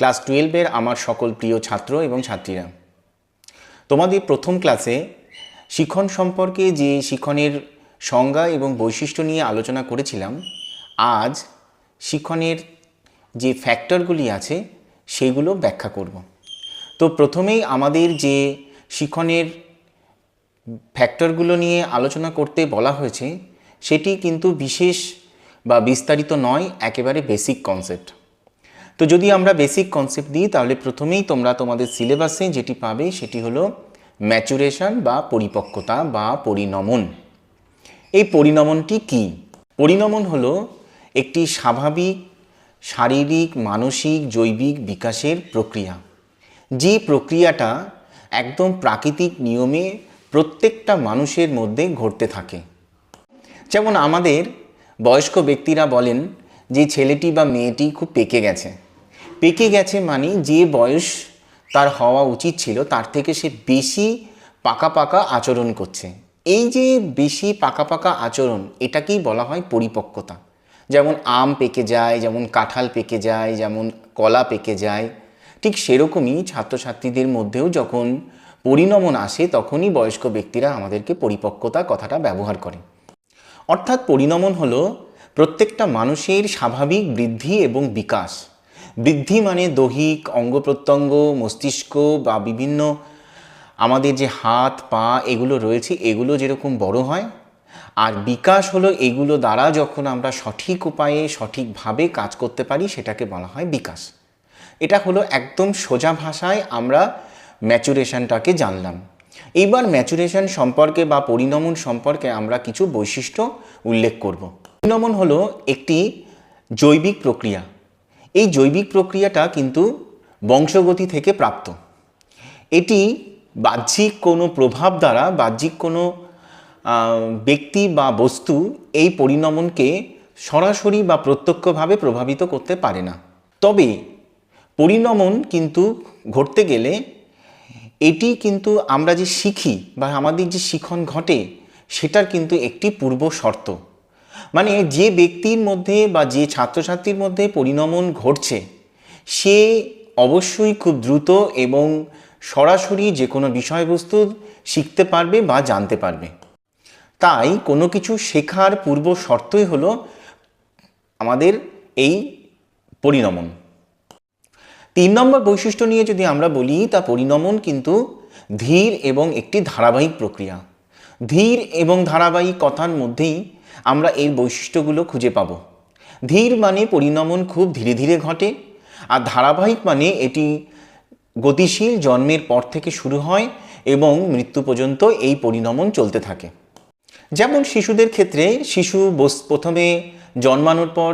Class টুয়েলভের আমার সকল প্রিয় ছাত্র এবং ছাত্রীরা। তোমাদের প্রথম ক্লাসে শিখন সম্পর্কে যে শিখনের সংজ্ঞা এবং বৈশিষ্ট্য নিয়ে আলোচনা করেছিলাম, আজ শিখনের যে ফ্যাক্টরগুলি আছে, সেগুলো ব্যাখ্যা করব। তো প্রথমেই আমাদের যে শিখনের ফ্যাক্টরগুলো নিয়ে আলোচনা করতে বলা হয়েছে, সেটি কিন্তু বিশেষ বা বিস্তারিত নয়, একেবারে বেসিক কনসেপ্ট তো যদি আমরা বেসিক কনসেপ্ট দিই, তাহলে প্রথমেই তোমরা তোমাদের সিলেবাসে যেটি পাবে সেটি হলো ম্যাচুরেশন বা পরিপক্কতা বা পরিণমন। এই পরিণমনটি কি? পরিণমন হলো একটি স্বাভাবিক, শারীরিক, মানসিক, জৈবিক বিকাশের প্রক্রিয়া। যে প্রক্রিয়াটা একদম প্রাকৃতিক নিয়মে প্রত্যেকটা মানুষের মধ্যে ঘটতে থাকে। যেমন আমাদের বয়স্ক ব্যক্তিরা বলেন যে ছেলেটি বা মেয়েটি খুব পেকে গেছে। পেকে গেছে মানে যে বয়স তার হওয়া উচিত ছিল, তার থেকে সে বেশি পাকা পাকা আচরণ করছে। এই যে বেশি পাকা পাকা আচরণ, এটাকেই বলা হয় পরিপক্কতা। যেমন আম পেকে যায়, যেমন কাঁঠাল পেকে যায়, যেমন কলা পেকে যায়, ঠিক সেরকমই ছাত্রছাত্রীদের মধ্যেও যখন পরিণমন আসে, তখনই বয়স্ক ব্যক্তিরা আমাদেরকে পরিপক্কতা কথাটা ব্যবহার করে। অর্থাৎ পরিণমন হলো প্রত্যেকটা মানুষের স্বাভাবিক বৃদ্ধি এবং বিকাশ। বৃদ্ধি মানে দৈহিক, অঙ্গ প্রত্যঙ্গ, মস্তিষ্ক বা বিভিন্ন আমাদের যে হাত, পা এগুলো রয়েছে, এগুলো যেরকম বড় হয়। আর বিকাশ হলো এগুলো দ্বারা যখন আমরা সঠিক উপায়ে সঠিকভাবে কাজ করতে পারি, সেটাকে বলা হয় বিকাশ। এটা হলো একদম সোজা ভাষায় আমরা ম্যাচুরেশনটাকে জানলাম। এইবার ম্যাচুরেশন সম্পর্কে বা পরিণমন সম্পর্কে আমরা কিছু বৈশিষ্ট্য উল্লেখ করব। পরিণমন হলো একটি জৈবিক প্রক্রিয়া। এই জৈবিক প্রক্রিয়াটা কিন্তু বংশগতি থেকে প্রাপ্ত। এটি বাহ্যিক কোনো প্রভাব দ্বারা বাহ্যিক কোনো ব্যক্তি বা বস্তু এই পরিণমনকে সরাসরি বা প্রত্যক্ষভাবে প্রভাবিত করতে পারে না। তবে পরিণমন কিন্তু ঘটতে গেলে এটি কিন্তু আমরা যে শিখি বা আমাদের যে শিখন ঘটে, সেটার কিন্তু একটি পূর্ব শর্ত। মানে যে ব্যক্তির মধ্যে বা যে ছাত্রছাত্রীর মধ্যে পরিণমন ঘটছে, সে অবশ্যই খুব দ্রুত এবং সরাসরি যে কোনো বিষয়বস্তু শিখতে পারবে বা জানতে পারবে। তাই কোনো কিছু শেখার পূর্ব শর্তই হলো আমাদের এই পরিণমন। তিন নম্বর বৈশিষ্ট্য নিয়ে যদি আমরা বলি, তা পরিণমন কিন্তু ধীর এবং একটি ধারাবাহিক প্রক্রিয়া। ধীর এবং ধারাবাহিক কথার মধ্যেই আমরা এই বৈশিষ্ট্যগুলো খুঁজে পাব। ধীর মানে পরিণমন খুব ধীরে ধীরে ঘটে, আর ধারাবাহিক মানে এটি গতিশীল জন্মের পর থেকে শুরু হয় এবং মৃত্যু পর্যন্ত এই পরিণমন চলতে থাকে। যেমন শিশুদের ক্ষেত্রে শিশু প্রথমে জন্মানোর পর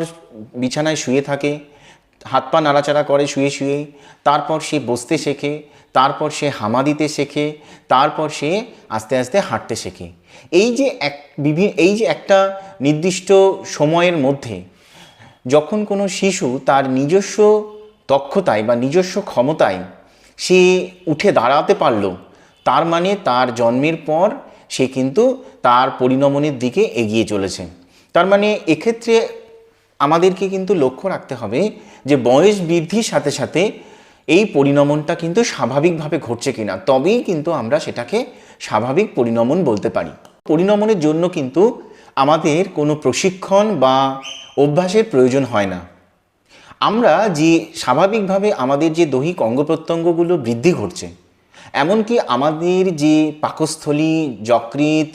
বিছানায় শুয়ে থাকে হাত পা নাড়াচাড়া করে, শুয়ে শুয়ে। তারপর সে বসতে শেখে, তারপর সে হামা দিতে শেখে, তারপর সে আস্তে আস্তে হাঁটতে শেখে। এই যে এক বিভিন্ন এই যে একটা নির্দিষ্ট সময়ের মধ্যে যখন কোনো শিশু তার নিজস্ব দক্ষতায় বা নিজস্ব ক্ষমতায় সে উঠে দাঁড়াতে পারল, তার মানে তার জন্মের পর সে কিন্তু তার পরিণমনের দিকে এগিয়ে চলেছে। তার মানে এক্ষেত্রে আমাদেরকে কিন্তু লক্ষ্য রাখতে হবে যে বয়স বৃদ্ধির সাথে সাথে এই পরিণমনটা কিন্তু স্বাভাবিকভাবে ঘটছে কিনা। তবেই কিন্তু আমরা সেটাকে স্বাভাবিক পরিণমন বলতে পারি। পরিণমনের জন্য কিন্তু আমাদের কোনো প্রশিক্ষণ বা অভ্যাসের প্রয়োজন হয় না। আমরা যে স্বাভাবিকভাবে আমাদের যে দৈহিক অঙ্গ প্রত্যঙ্গগুলো বৃদ্ধি ঘটছে, এমনকি আমাদের যে পাকস্থলী, যকৃৎ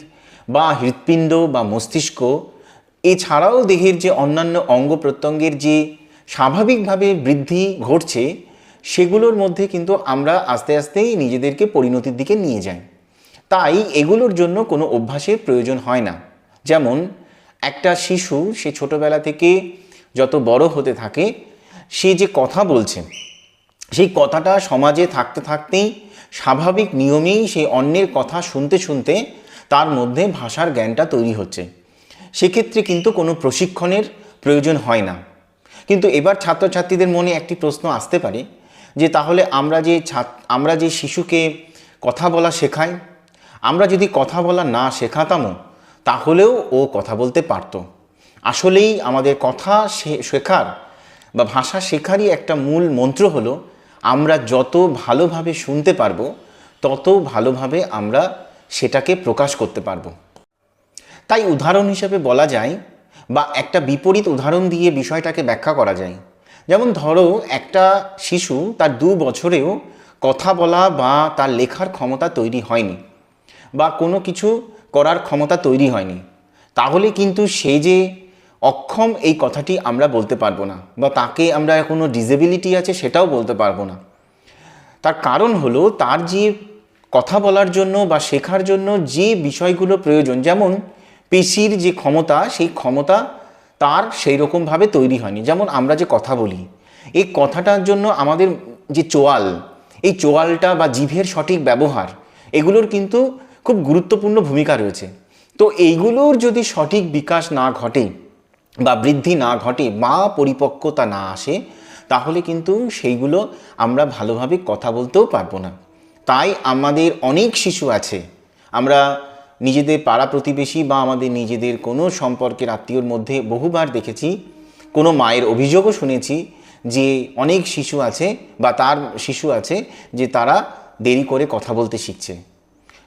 বা হৃৎপিণ্ড বা মস্তিষ্ক এছাড়াও দেহের যে অন্যান্য অঙ্গ প্রত্যঙ্গের যে স্বাভাবিকভাবে বৃদ্ধি ঘটছে, সেগুলোর মধ্যে কিন্তু আমরা আস্তে আস্তেই নিজেদেরকে পরিণতির দিকে নিয়ে যাই। তাই এগুলোর জন্য কোনো অভ্যাসের প্রয়োজন হয় না। যেমন, একটা শিশু, সে ছোটবেলা থেকে যত বড় হতে থাকে, সে যে কথা বলছে, সেই কথাটা সমাজে থাকতে থাকতেই স্বাভাবিক নিয়মেই সেই অন্যের কথা শুনতে শুনতে তার মধ্যে ভাষার জ্ঞানটা তৈরি হচ্ছে। সেক্ষেত্রে কিন্তু কোনো প্রশিক্ষণের প্রয়োজন হয় না। কিন্তু এবার ছাত্রছাত্রীদের মনে একটি প্রশ্ন আসতে পারে যে তাহলে আমরা যে আমরা যে শিশুকে কথা বলা শেখাই, আমরা যদি কথা বলা না শেখাতামও, তাহলেও ও কথা বলতে পারতো। আসলেই আমাদের কথা শেখার বা ভাষা শেখারই একটা মূল মন্ত্র হলো, আমরা যত ভালোভাবে শুনতে পারব, তত ভালোভাবে আমরা সেটাকে প্রকাশ করতে পারব। তাই উদাহরণ হিসেবে বলা যায় বা একটা বিপরীত উদাহরণ দিয়ে বিষয়টাকে ব্যাখ্যা করা যায়। যেমন ধরো, একটা শিশু তার দু বছরেও কথা বলা বা তার লেখার ক্ষমতা তৈরি হয়নি বা কোনো কিছু করার ক্ষমতা তৈরি হয়নি। তাহলে কিন্তু সে যে অক্ষম এই কথাটি আমরা বলতে পারব না বা তাকে আমরা কোনো ডিসেবিলিটি আছে সেটাও বলতে পারব না। তার কারণ হলো, তার যে কথা বলার জন্য বা শেখার জন্য যে বিষয়গুলো প্রয়োজন, যেমন পেশির যে ক্ষমতা, সেই ক্ষমতা তার সেই রকমভাবে তৈরি হয়নি। যেমন আমরা যে কথা বলি, এই কথাটার জন্য আমাদের যে চোয়াল, এই চোয়ালটা বা জিভের সঠিক ব্যবহার, এগুলোর কিন্তু খুব গুরুত্বপূর্ণ ভূমিকা রয়েছে। তো এইগুলোর যদি সঠিক বিকাশ না ঘটে বা বৃদ্ধি না ঘটে বা পরিপক্কতা না আসে, তাহলে কিন্তু সেইগুলো আমরা ভালোভাবে কথা বলতেও পারব না। তাই আমাদের অনেক শিশু আছে, আমরা নিজেদের পাড়া প্রতিবেশী বা আমাদের নিজেদের কোনো সম্পর্কের আত্মীয়র মধ্যে বহুবার দেখেছি, কোনো মায়ের অভিযোগও শুনেছি যে অনেক শিশু আছে বা তার শিশু আছে যে তারা দেরি করে কথা বলতে শিখছে।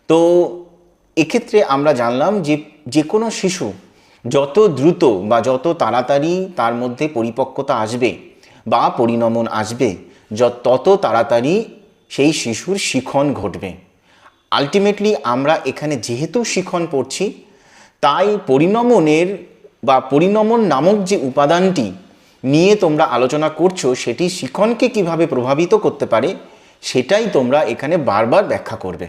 তো এক্ষেত্রে আমরা জানলাম যে যে কোনো শিশু যত দ্রুত বা যত তাড়াতাড়ি তার মধ্যে পরিপক্কতা আসবে বা পরিণমন আসবে, যত তত তাড়াতাড়ি সেই শিশুর শিখন ঘটবে। আলটিমেটলি আমরা এখানে যেহেতু শিখন পড়ছি, তাই পরিণমনের বা পরিণমন নামক যে উপাদানটি নিয়ে তোমরা আলোচনা করছ, সেটি শিখনকে কীভাবে প্রভাবিত করতে পারে, সেটাই তোমরা এখানে বারবার ব্যাখ্যা করবে।